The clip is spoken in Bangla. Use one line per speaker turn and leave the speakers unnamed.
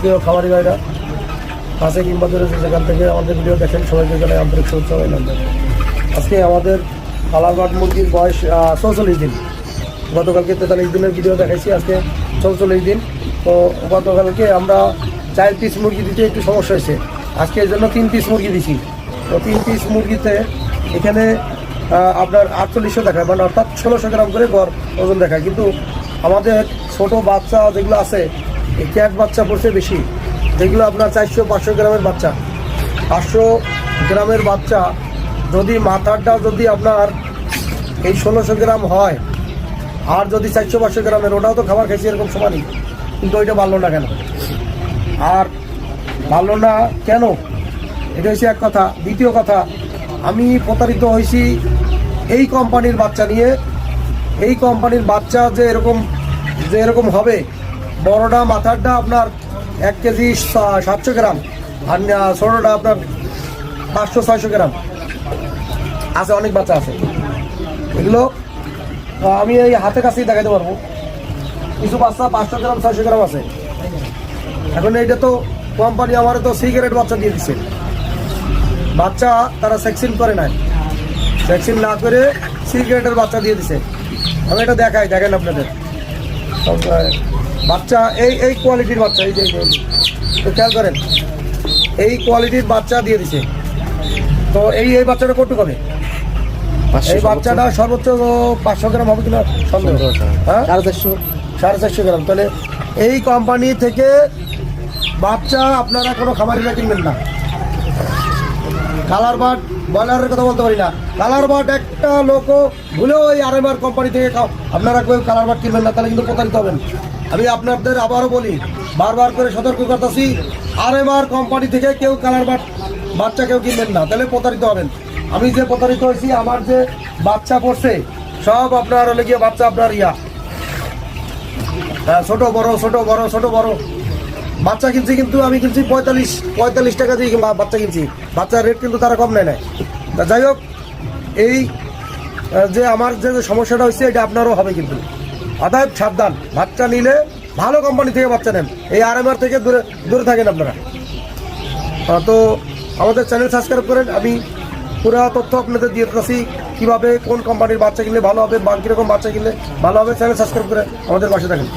প্রিয় খামারি ভাইরা কাছে কিংবা দূরে যেখান থেকে আমাদের ভিডিও দেখেন, সবাইকে জানাই আন্তরিক শুভেচ্ছা অভিনন্দন। আজকে আমাদের কালারবাট মুরগির বয়স চৌচল্লিশ দিন। গতকালকে তেতাল্লিশ দিনের ভিডিও দেখাইছি, আজকে চৌচল্লিশ দিন। তো গতকালকে আমরা চার পিস মুরগি দিতে একটু সমস্যা হয়েছে। আজকে এর জন্য তিন পিস মুরগি দিছি। তো তিন পিস মুরগিতে এখানে আপনার আটচল্লিশশো দেখায় মানে অর্থাৎ ষোলোশো গ্রাম করে গড় ওজন দেখায়। কিন্তু আমাদের ছোট বাচ্চা যেগুলো আছে এই ক্যাট বাচ্চা পড়ছে বেশি? যেগুলো আপনার চারশো, পাঁচশো গ্রামের বাচ্চা। পাঁচশো গ্রামের বাচ্চা যদি মাথারটা যদি আপনার এই ষোলোশো গ্রাম হয়, আর যদি চারশো, পাঁচশো গ্রামের, ওটাও তো খাবার খাইছি এরকম সমানই, কিন্তু ওইটা বাড়লো না কেন? আর বাড়লো না কেন? এটা হচ্ছে এক কথা। দ্বিতীয় কথা, আমি প্রতারিত হয়েছি এই কোম্পানির বাচ্চা নিয়ে। এই কোম্পানির বাচ্চা যে এরকম যে এরকম হবে বড়টা মাথারটা আপনার এক কেজি সাতশো গ্রাম। আর ছোটোটা আপনার পাঁচশো ছয়শো গ্রাম। আছে অনেক বাচ্চা আছে। এগুলো আমি এই হাতে কাছেই দেখাতে পারব। কিছু বাচ্চা পাঁচশো গ্রাম ছয়শো গ্রাম আছে। এখন এইটা তো কোম্পানি আমার তো সিগারেট বাচ্চা দিয়ে দিচ্ছে বাচ্চা তারা ভ্যাকসিন করে নাই। ভ্যাকসিন না করে সিগারেটের বাচ্চা দিয়ে দিছে। আমি এটা দেখাই দেখেন আপনাদের। সব, বাচ্চা এই এই কোয়ালিটির বাচ্চা এই যে। তো খেয়াল করেন এই কোয়ালিটির বাচ্চা দিয়ে দিছে। তো এই এই বাচ্চাটা কত হবে এই বাচ্চাটা সর্বোচ্চ পাঁচশো গ্রাম হবে কিনা সন্দেহ? হ্যাঁ।
সাড়ে চারশো।
সাড়ে চারশো গ্রাম। তাহলে এই কোম্পানি থেকে বাচ্চা আপনারা কোনো খামারিরা কিনবেন না। কালার বাট বয়লারের কথা বলতে পারি না। কালার বাট একটা লোকও ভুলেও ওই আর কোম্পানি থেকে আপনারা কেউ কালার বাট কিনবেন না তাহলে কিন্তু প্রতারিত হবেন। আমি আপনাদের আবারও বলি বারবার করে সতর্ক করতেছি আর এম কোম্পানি থেকে কেউ কালার বাচ্চা কেউ কিনবেন না। তাহলে প্রতারিত হবেন। আমি যে প্রতারিত হয়েছি আমার যে বাচ্চা পড়ছে সব আপনার হলে গিয়ে বাচ্চা আপনার ইয়া। হ্যাঁ, ছোটো বড় ছোটো বড় ছোটো বড়। বাচ্চা কিনছি কিন্তু আমি কিনছি পঁয়তাল্লিশ পঁয়তাল্লিশ টাকা দিয়ে বাচ্চা কিনছি। বাচ্চার রেট কিন্তু তারা কম নেয় তা যাই হোক এই যে আমার যে সমস্যাটা হচ্ছে এটা আপনারও হবে কিন্তু। অতএব সাবধান। বাচ্চা নিলে ভালো কোম্পানি থেকে বাচ্চা নেন। এই আর থেকে দূরে দূরে থাকেন আপনারা। তো আমাদের চ্যানেল সাবস্ক্রাইব করেন। আমি পুরো তথ্য আপনাদের দিয়ে দিতেছি। কীভাবে কোন কোম্পানির বাচ্চা কিনলে ভালো হবে, বা কীরকম বাচ্চা কিনলে ভালো হবে চ্যানেল সাবস্ক্রাইব করে আমাদের পাশে থাকেন।